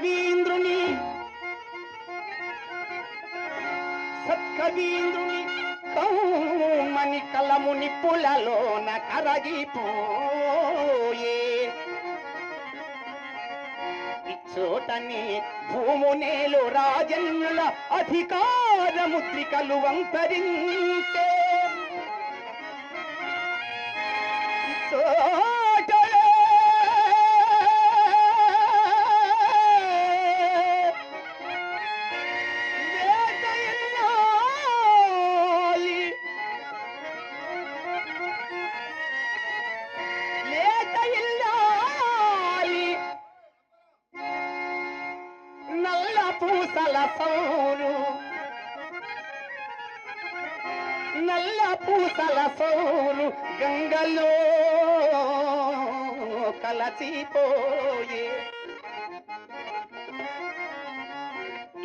సత్కవీంద్రుని సత్కవీంద్రుని కౌమని కలము నిప్పులలోన కరగిపోయే. చోటని భూమునేలు రాజన్యుల అధికారముద్రికలు వంతరింటే చో పూసల నల్ల పూసల గంగలో కలసిపోయే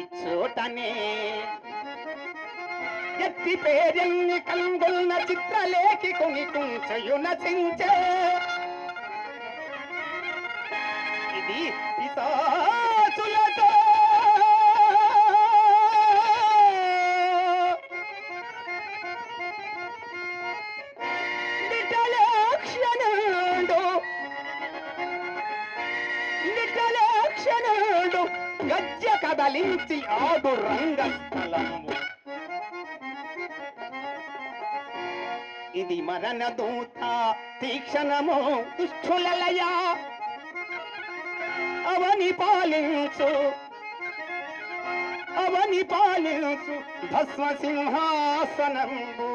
ఇచ్చోటనే ఎత్తి పేరెన్ని కంగుల్న చిత్రలేఖి కొని కుంచయు నచించే ఇది పిశాచులతో నిటలక్షణుడు గజ్జ కదలించి ఆడు రంగస్థలము. ఇది మరణ దూత తీక్షణము దుష్టులయ అవని పాలించు అవని పాలించు భస్మ సింహాసనంబు